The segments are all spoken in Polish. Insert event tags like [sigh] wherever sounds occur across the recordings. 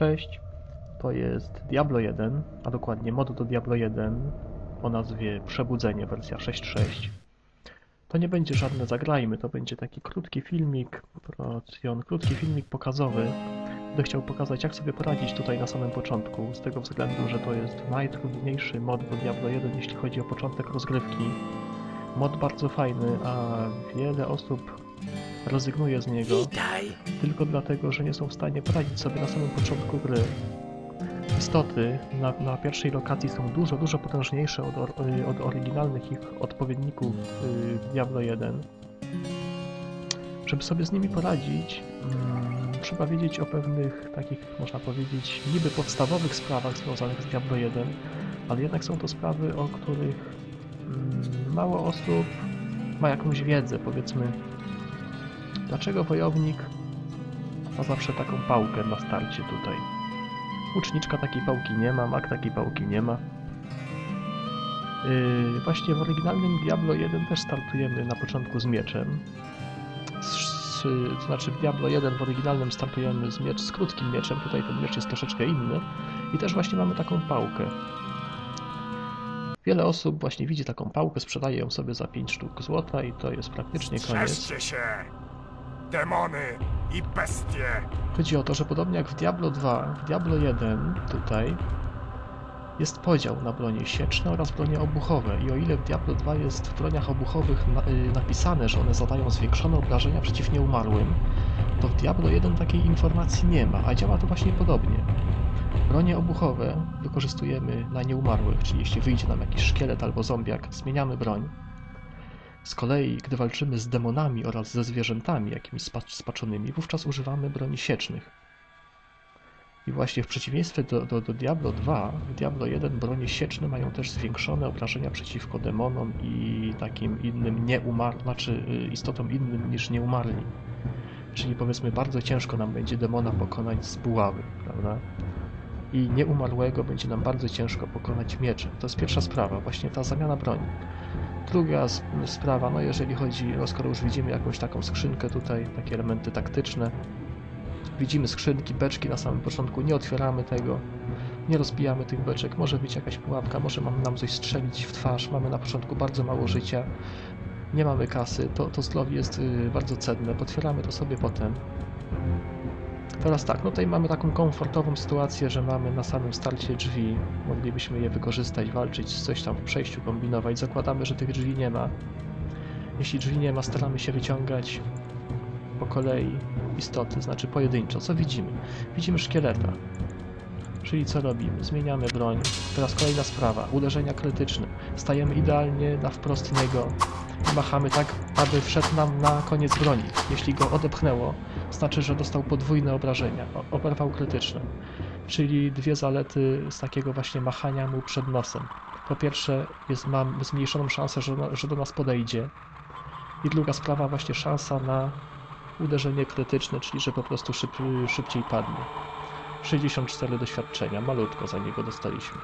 Cześć, to jest Diablo 1, a dokładnie mod do Diablo 1 o nazwie Przebudzenie wersja 6.6. To nie będzie żadne zagrajmy, to będzie taki krótki filmik, pracjon, krótki filmik pokazowy. Będę chciał pokazać jak sobie poradzić tutaj na samym początku, z tego względu, że to jest najtrudniejszy mod do Diablo 1, jeśli chodzi o początek rozgrywki. Mod bardzo fajny, a wiele osób rezygnuje z niego Witaj! tylko dlatego, że nie są w stanie poradzić sobie na samym początku gry. Istoty na, na pierwszej lokacji są dużo, dużo potężniejsze od, or, y, od oryginalnych ich odpowiedników y, Diablo 1. Żeby sobie z nimi poradzić, mm, trzeba wiedzieć o pewnych takich, można powiedzieć, niby podstawowych sprawach związanych z Diablo 1, ale jednak są to sprawy, o których mm, mało osób ma jakąś wiedzę, powiedzmy. Dlaczego wojownik ma zawsze taką pałkę na starcie tutaj. Łuczniczka takiej pałki nie ma, mak takiej pałki nie ma. Yy, właśnie w oryginalnym Diablo 1 też startujemy na początku z mieczem. Z, z, to znaczy w Diablo 1 w oryginalnym startujemy z, miecz, z krótkim mieczem, tutaj ten miecz jest troszeczkę inny. I też właśnie mamy taką pałkę. Wiele osób właśnie widzi taką pałkę, sprzedaje ją sobie za 5 sztuk złota i to jest praktycznie koniec. Strzeżcie się! Demony i bestie! Chodzi o to, że podobnie jak w Diablo 2, w Diablo 1 tutaj jest podział na bronie sieczne oraz bronie obuchowe i o ile w Diablo 2 jest w broniach obuchowych na, y, napisane, że one zadają zwiększone obrażenia przeciw nieumarłym, to w Diablo 1 takiej informacji nie ma, a działa to właśnie podobnie. Bronie obuchowe wykorzystujemy na nieumarłych, czyli jeśli wyjdzie nam jakiś szkielet albo zombiak, zmieniamy broń. Z kolei, gdy walczymy z demonami oraz ze zwierzętami jakimiś spa- spaczonymi, wówczas używamy broni siecznych. I właśnie w przeciwieństwie do, do, do Diablo 2, w Diablo 1 bronie sieczne mają też zwiększone obrażenia przeciwko demonom i takim innym nieumar... znaczy y, istotom innym niż nieumarli. Czyli powiedzmy bardzo ciężko nam będzie demona pokonać z buławy, prawda? I nieumarłego będzie nam bardzo ciężko pokonać mieczem. To jest pierwsza sprawa, właśnie ta zamiana broni. Druga sprawa, no jeżeli chodzi, no skoro już widzimy jakąś taką skrzynkę tutaj, takie elementy taktyczne, widzimy skrzynki, beczki na samym początku, nie otwieramy tego, nie rozbijamy tych beczek, może być jakaś pułapka, może mam nam coś strzelić w twarz, mamy na początku bardzo mało życia, nie mamy kasy, to, to zdrowie jest y, bardzo cenne, potwieramy to sobie potem. Teraz tak, no tutaj mamy taką komfortową sytuację, że mamy na samym starcie drzwi, moglibyśmy je wykorzystać, walczyć, coś tam w przejściu kombinować, zakładamy, że tych drzwi nie ma. Jeśli drzwi nie ma, staramy się wyciągać po kolei istoty, znaczy pojedynczo. Co widzimy? Widzimy szkieleta. Czyli co robimy? Zmieniamy broń. Teraz kolejna sprawa. Uderzenia krytyczne. Stajemy idealnie na wprost niego machamy tak, aby wszedł nam na koniec broni. Jeśli go odepchnęło, znaczy, że dostał podwójne obrażenia. Oberwał krytyczne. Czyli dwie zalety z takiego właśnie machania mu przed nosem. Po pierwsze, jest, mam zmniejszoną szansę, że, że do nas podejdzie. I druga sprawa, właśnie szansa na uderzenie krytyczne, czyli że po prostu szyb, szybciej padnie. 64 doświadczenia, malutko za niego dostaliśmy.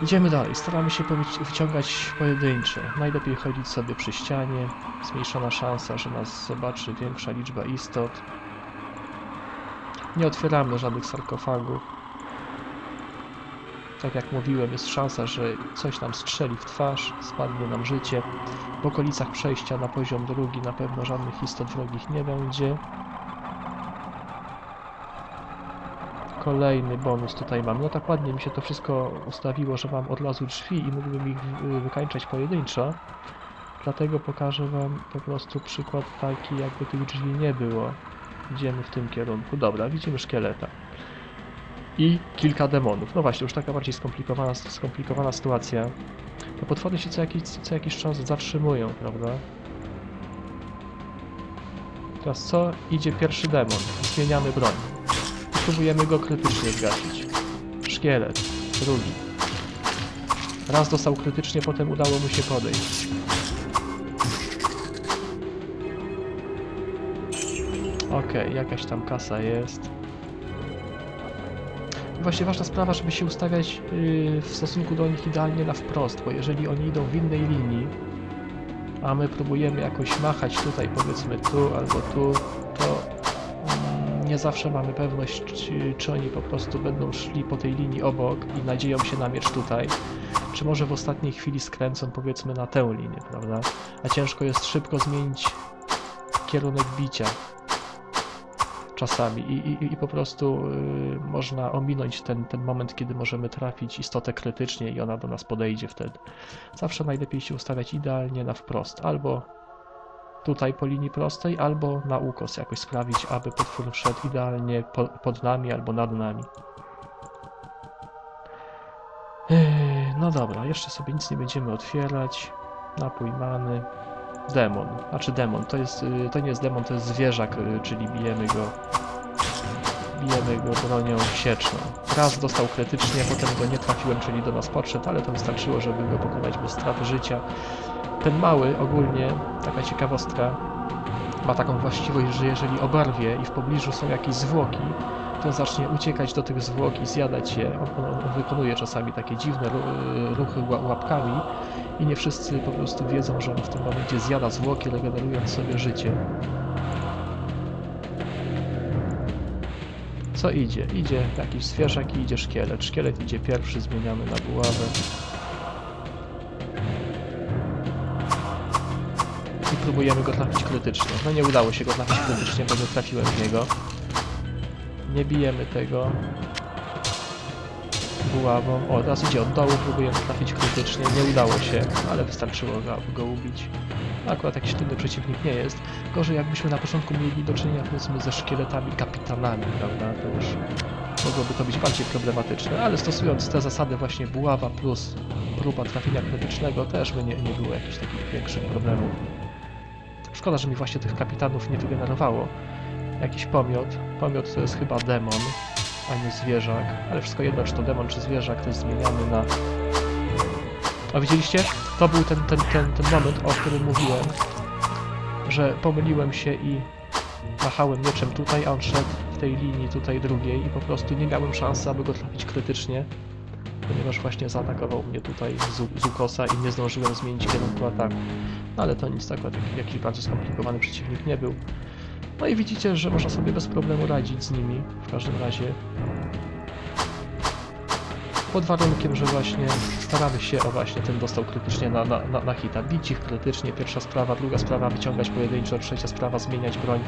Idziemy dalej, staramy się wyciągać pojedyncze. Najlepiej chodzić sobie przy ścianie, zmniejszona szansa, że nas zobaczy większa liczba istot. Nie otwieramy żadnych sarkofagów. Tak jak mówiłem, jest szansa, że coś nam strzeli w twarz, spadnie nam życie. W okolicach przejścia na poziom drugi na pewno żadnych istot wrogich nie będzie. Kolejny bonus tutaj mam. No tak ładnie mi się to wszystko ustawiło, że mam od razu drzwi i mógłbym ich wy- wykańczać pojedynczo. Dlatego pokażę wam po prostu przykład taki, jakby tych drzwi nie było. Idziemy w tym kierunku. Dobra, widzimy szkieleta. I kilka demonów. No właśnie, już taka bardziej skomplikowana, skomplikowana sytuacja. Te potwory się co jakiś, co jakiś czas zatrzymują, prawda? Teraz co? Idzie pierwszy demon. Zmieniamy broń. Próbujemy go krytycznie zgasić. Szkielet. Drugi. Raz dostał krytycznie, potem udało mu się podejść. Okej, jakaś tam kasa jest. Właśnie ważna sprawa, żeby się ustawiać yy, w stosunku do nich idealnie na wprost, bo jeżeli oni idą w innej linii, a my próbujemy jakoś machać tutaj, powiedzmy tu albo tu, zawsze mamy pewność, czy, oni po prostu będą szli po tej linii obok i nadzieją się na miecz tutaj, czy może w ostatniej chwili skręcą powiedzmy na tę linię, prawda? A ciężko jest szybko zmienić kierunek bicia czasami i, i, i po prostu y, można ominąć ten, ten moment, kiedy możemy trafić istotę krytycznie i ona do nas podejdzie wtedy. Zawsze najlepiej się ustawiać idealnie na wprost, albo tutaj po linii prostej, albo na ukos jakoś sprawić, aby potwór wszedł idealnie po, pod nami albo nad nami. No dobra, jeszcze sobie nic nie będziemy otwierać. Napój many. Demon, znaczy demon, to jest, y, to nie jest demon, to jest zwierzak, y, czyli bijemy go, bijemy go bronią sieczną. Raz dostał krytycznie, potem go nie trafiłem, czyli do nas podszedł, ale to wystarczyło, żeby go pokonać bez straty życia. Ten mały ogólnie, taka ciekawostka, ma taką właściwość, że jeżeli oberwie i w pobliżu są jakieś zwłoki, to zacznie uciekać do tych zwłok i zjadać je. On, on, on wykonuje czasami takie dziwne ru- ruchy ła- łapkami i nie wszyscy po prostu wiedzą, że on w tym momencie zjada zwłoki, regenerując sobie życie. Co idzie? Idzie jakiś zwierzak i idzie szkielet. Szkielet idzie pierwszy, zmieniamy na buławę. I próbujemy go trafić krytycznie. No nie udało się go trafić krytycznie, bo nie trafiłem w niego. Nie bijemy tego buławą. O, teraz idzie od dołu, próbujemy trafić krytycznie. Nie udało się, ale wystarczyło go, go ubić. Akurat jakiś trudny przeciwnik nie jest. Gorzej jakbyśmy na początku mieli do czynienia powiedzmy ze szkieletami kapitanami, prawda? To już mogłoby to być bardziej problematyczne, ale stosując te zasady właśnie buława plus próba trafienia krytycznego też by nie, nie było jakichś takich większych problemów. Szkoda, że mi właśnie tych kapitanów nie wygenerowało. Jakiś pomiot. Pomiot to jest chyba demon, a nie zwierzak, ale wszystko jedno, czy to demon, czy zwierzak, to jest zmieniamy na... A widzieliście? To był ten, ten, ten, ten moment, o którym mówiłem, że pomyliłem się i machałem mieczem tutaj, a on szedł w tej linii tutaj drugiej i po prostu nie miałem szansy, aby go trafić krytycznie, ponieważ właśnie zaatakował mnie tutaj z, z ukosa i nie zdążyłem zmienić kierunku ataku. No ale to nic, jak- jakiś bardzo skomplikowany przeciwnik nie był. No i widzicie, że można sobie bez problemu radzić z nimi, w każdym razie. Pod warunkiem, że właśnie staramy się, o właśnie, ten dostał krytycznie na, na, na, na hita. Bić ich krytycznie, pierwsza sprawa, druga sprawa, wyciągać pojedynczo, trzecia sprawa, zmieniać broń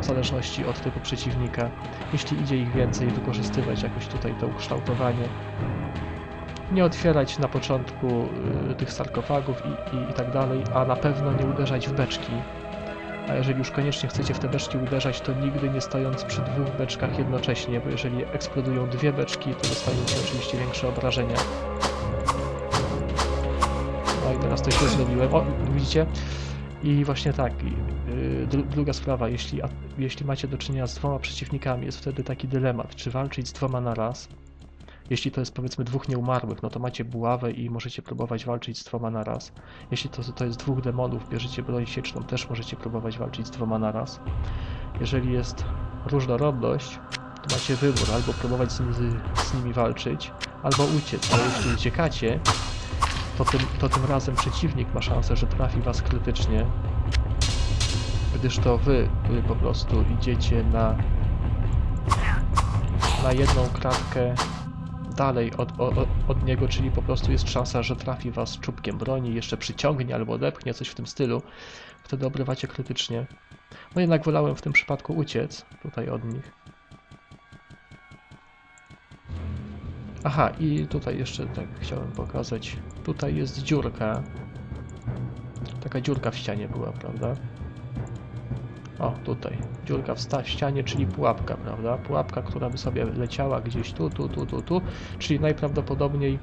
w zależności od typu przeciwnika. Jeśli idzie ich więcej, wykorzystywać jakoś tutaj to ukształtowanie. Nie otwierać na początku y, tych sarkofagów i, i, i tak dalej, a na pewno nie uderzać w beczki, a jeżeli już koniecznie chcecie w te beczki uderzać, to nigdy nie stojąc przy dwóch beczkach jednocześnie, bo jeżeli eksplodują dwie beczki, to dostaniecie oczywiście większe obrażenia. No i teraz to źle zrobiłem. O, widzicie? I właśnie tak, dru- druga sprawa, jeśli, jeśli macie do czynienia z dwoma przeciwnikami, jest wtedy taki dylemat, czy walczyć z dwoma na raz. Jeśli to jest powiedzmy dwóch nieumarłych, no to macie buławę i możecie próbować walczyć z dwoma na raz. Jeśli to, to jest dwóch demonów, bierzecie broń sieczną, też możecie próbować walczyć z dwoma na raz. Jeżeli jest różnorodność, to macie wybór, albo próbować z, z nimi walczyć, albo uciec. Ale jeśli uciekacie, to tym, to tym razem przeciwnik ma szansę, że trafi was krytycznie, gdyż to wy, wy po prostu idziecie na, na jedną kratkę dalej od, od, niego, czyli po prostu jest szansa, że trafi was czubkiem broni, jeszcze przyciągnie albo odepchnie, coś w tym stylu. Wtedy obrywacie krytycznie. No jednak wolałem w tym przypadku uciec tutaj od nich. Aha, i tutaj jeszcze tak chciałem pokazać. Tutaj jest dziurka. Taka dziurka w ścianie była, prawda? O, tutaj. Dziurka w ścianie, czyli pułapka, prawda? Pułapka, która by sobie leciała gdzieś tu, tu, tu, tu, tu. Czyli najprawdopodobniej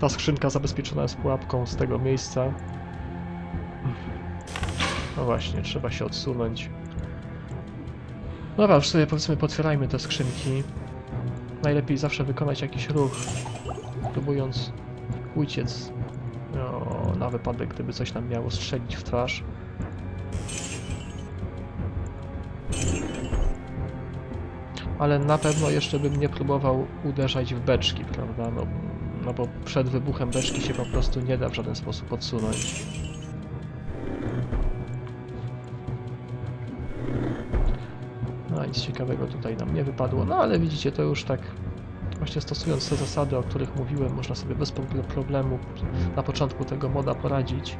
ta skrzynka zabezpieczona jest pułapką z tego miejsca. No właśnie, trzeba się odsunąć. Dobra, już sobie powiedzmy potwierajmy te skrzynki. Najlepiej zawsze wykonać jakiś ruch, próbując uciec. No, na wypadek, gdyby coś nam miało strzelić w twarz. Ale na pewno jeszcze bym nie próbował uderzać w beczki, prawda? No, no bo przed wybuchem beczki się po prostu nie da w żaden sposób odsunąć. No nic ciekawego tutaj nam nie wypadło, no ale widzicie, to już tak właśnie stosując te zasady, o których mówiłem, można sobie bez pro- problemu na początku tego moda poradzić.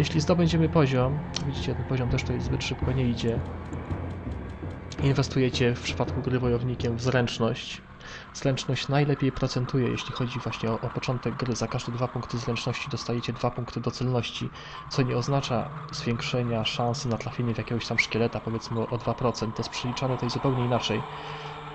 Jeśli zdobędziemy poziom, widzicie, ten poziom też tutaj zbyt szybko nie idzie, inwestujecie w przypadku gry wojownikiem w zręczność. Zręczność najlepiej procentuje, jeśli chodzi właśnie o, o początek gry. Za każde dwa punkty zręczności dostajecie dwa punkty docelności, co nie oznacza zwiększenia szansy na trafienie w jakiegoś tam szkieleta, powiedzmy o 2%. To jest przeliczane tutaj zupełnie inaczej.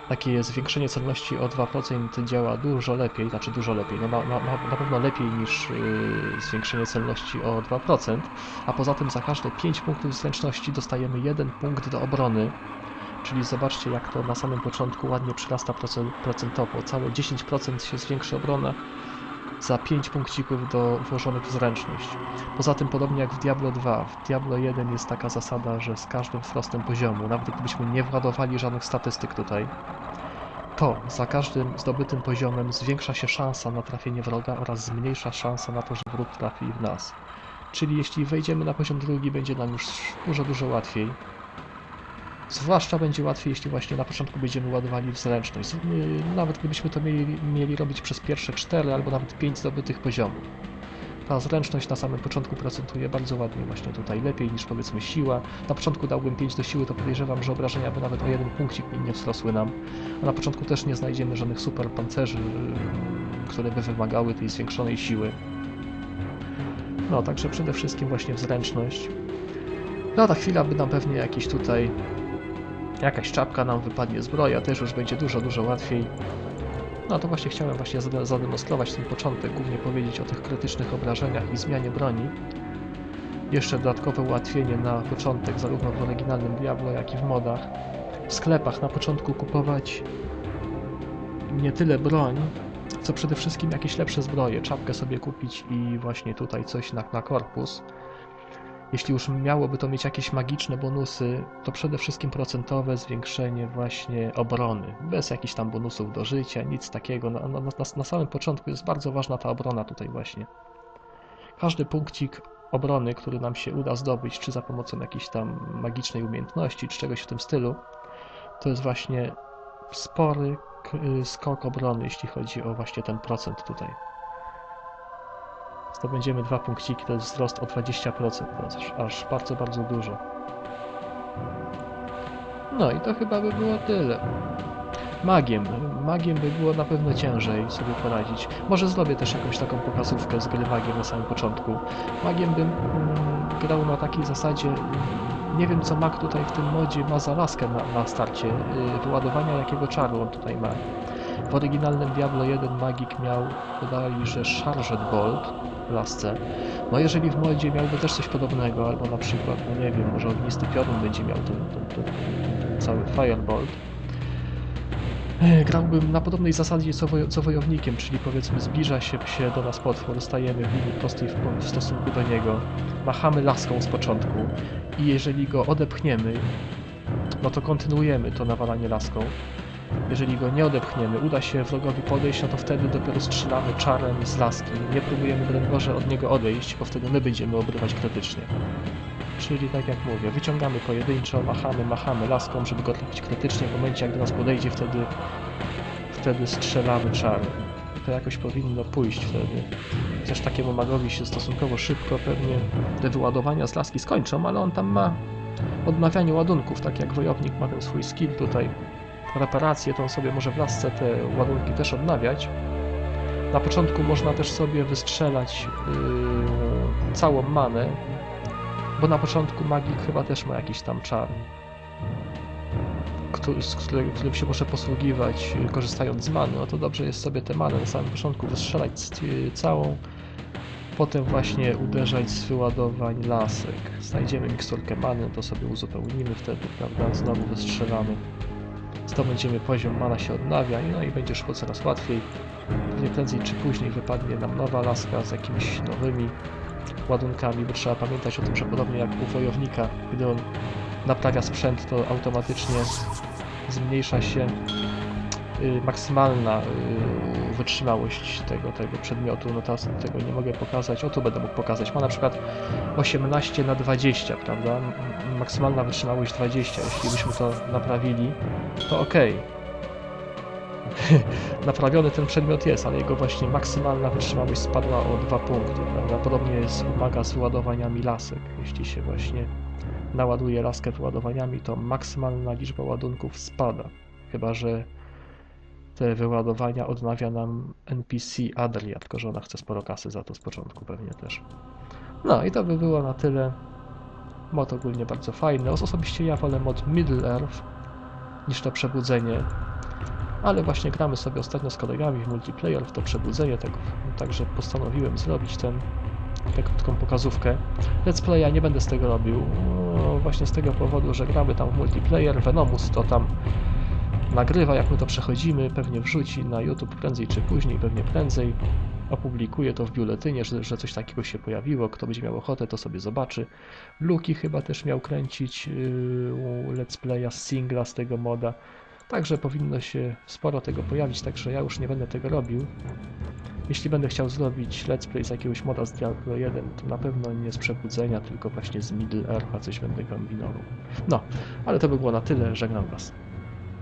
Takie zwiększenie celności o 2% działa dużo lepiej, znaczy dużo lepiej, no na, na, pewno lepiej niż yy, zwiększenie celności o 2%, a poza tym za każde 5 punktów zręczności dostajemy 1 punkt do obrony, czyli zobaczcie jak to na samym początku ładnie przyrasta procen- procentowo, całe 10% się zwiększy obrona za 5 punkcików do włożonych w zręczność. Poza tym podobnie jak w Diablo 2, w Diablo 1 jest taka zasada, że z każdym wzrostem poziomu, nawet gdybyśmy nie władowali żadnych statystyk tutaj, to za każdym zdobytym poziomem zwiększa się szansa na trafienie wroga oraz zmniejsza szansa na to, że wróg trafi w nas. Czyli jeśli wejdziemy na poziom drugi, będzie nam już dużo, dużo łatwiej. Zwłaszcza będzie łatwiej, jeśli właśnie na początku będziemy ładowali w zręczność. Yy, Nawet gdybyśmy to mieli, mieli robić przez pierwsze 4 albo nawet 5 zdobytych poziomów. Ta zręczność na samym początku procentuje bardzo ładnie właśnie tutaj, lepiej niż powiedzmy siła. Na początku dałbym 5 do siły, to podejrzewam, że obrażenia by nawet o jeden punkcik nie wzrosły nam. A na początku też nie znajdziemy żadnych super pancerzy, yy, które by wymagały tej zwiększonej siły. No, także przede wszystkim właśnie w zręczność. Lada chwila by nam pewnie jakiś tutaj jakaś czapka nam wypadnie, zbroja też już będzie dużo, dużo łatwiej. No to właśnie chciałem właśnie zade- zademonstrować ten początek, głównie powiedzieć o tych krytycznych obrażeniach i zmianie broni. Jeszcze dodatkowe ułatwienie na początek, zarówno w oryginalnym Diablo, jak i w modach. W sklepach na początku kupować nie tyle broń, co przede wszystkim jakieś lepsze zbroje. Czapkę sobie kupić i właśnie tutaj coś na, na korpus. Jeśli już miałoby to mieć jakieś magiczne bonusy, to przede wszystkim procentowe zwiększenie właśnie obrony. Bez jakichś tam bonusów do życia, nic takiego. Na, na, na, samym początku jest bardzo ważna ta obrona tutaj właśnie. Każdy punkcik obrony, który nam się uda zdobyć, czy za pomocą jakiejś tam magicznej umiejętności, czy czegoś w tym stylu, to jest właśnie spory y, skok obrony, jeśli chodzi o właśnie ten procent tutaj. Zdobędziemy dwa punkciki, to jest wzrost o 20%, to jest aż bardzo, bardzo dużo. No i to chyba by było tyle. Magiem. Magiem by było na pewno ciężej sobie poradzić. Może zrobię też jakąś taką pokazówkę z gry magiem na samym początku. Magiem bym mm, grał na takiej zasadzie, mm, nie wiem co mag tutaj w tym modzie ma za laskę na, na starcie, yy, wyładowania jakiego czaru on tutaj ma. W oryginalnym Diablo 1 magik miał, podali, że Charged Bolt w lasce. No jeżeli w modzie miałby też coś podobnego, albo na przykład, no nie wiem, może ognisty piorun będzie miał ten, ten, ten, ten cały Firebolt, E, Grałbym na podobnej zasadzie co, wojo, co wojownikiem, czyli powiedzmy zbliża się, do nas potwór, stajemy w linii w, w stosunku do niego, machamy laską z początku i jeżeli go odepchniemy, no to kontynuujemy to nawalanie laską. Jeżeli go nie odepchniemy, uda się wrogowi podejść, no to wtedy dopiero strzelamy czarem z laski. Nie próbujemy broń Boże od niego odejść, bo wtedy my będziemy obrywać krytycznie. Czyli tak jak mówię, wyciągamy pojedynczo, machamy, machamy laską, żeby go trafić krytycznie. W momencie jak do nas podejdzie, wtedy, wtedy strzelamy czarem. To jakoś powinno pójść wtedy. Chociaż takiemu magowi się stosunkowo szybko pewnie te wyładowania z laski skończą, ale on tam ma odnawianie ładunków, tak jak wojownik ma ten swój skill tutaj. Reparacje, to on sobie może w lasce te ładunki też odnawiać. Na początku można też sobie wystrzelać yy, całą manę, bo na początku magik chyba też ma jakiś tam czar, któ- z którym, się może posługiwać yy, korzystając z many. No to dobrze jest sobie tę manę na samym początku wystrzelać yy, całą, potem właśnie uderzać z wyładowań lasek. Znajdziemy miksturkę many, to sobie uzupełnimy wtedy, prawda? Znowu wystrzelamy. Zdobędziemy poziom, mana się odnawia no i będzie szło coraz łatwiej. Pewnie prędzej czy później wypadnie nam nowa laska z jakimiś nowymi ładunkami, bo trzeba pamiętać o tym, że podobnie jak u wojownika, gdy on naprawia sprzęt, to automatycznie zmniejsza się y, maksymalna y, wytrzymałość tego, tego przedmiotu, no teraz tego nie mogę pokazać, o tu będę mógł pokazać. Ma na przykład 18 na 20, prawda? Maksymalna wytrzymałość 20. Jeśli byśmy to naprawili, to ok. [laughs] Naprawiony ten przedmiot jest, ale jego właśnie maksymalna wytrzymałość spadła o 2 punkty, prawda? Podobnie jest uwaga z wyładowaniami lasek. Jeśli się właśnie naładuje laskę wyładowaniami, to maksymalna liczba ładunków spada. Chyba, że te wyładowania odnawia nam NPC Adria, tylko że ona chce sporo kasy za to z początku pewnie też. No i to by było na tyle. Mod ogólnie bardzo fajny. Os- Osobiście ja wolę mod Middle Earth niż to przebudzenie. Ale właśnie gramy sobie ostatnio z kolegami w multiplayer w to przebudzenie, tak, także postanowiłem zrobić ten, tę krótką pokazówkę. Let's Playa nie będę z tego robił, no, właśnie z tego powodu, że gramy tam w multiplayer, Venomus to tam nagrywa jak my to przechodzimy, pewnie wrzuci na YouTube prędzej czy później, pewnie prędzej. Opublikuje to w biuletynie, że, że coś takiego się pojawiło. Kto będzie miał ochotę, to sobie zobaczy. Luki chyba też miał kręcić yy, Let's Playa singla z tego moda. Także powinno się sporo tego pojawić, także ja już nie będę tego robił. Jeśli będę chciał zrobić let's play z jakiegoś moda z Diablo 1, to na pewno nie z przebudzenia, tylko właśnie z Middle Earth'a coś będę kombinował. No, ale to by było na tyle, żegnam Was.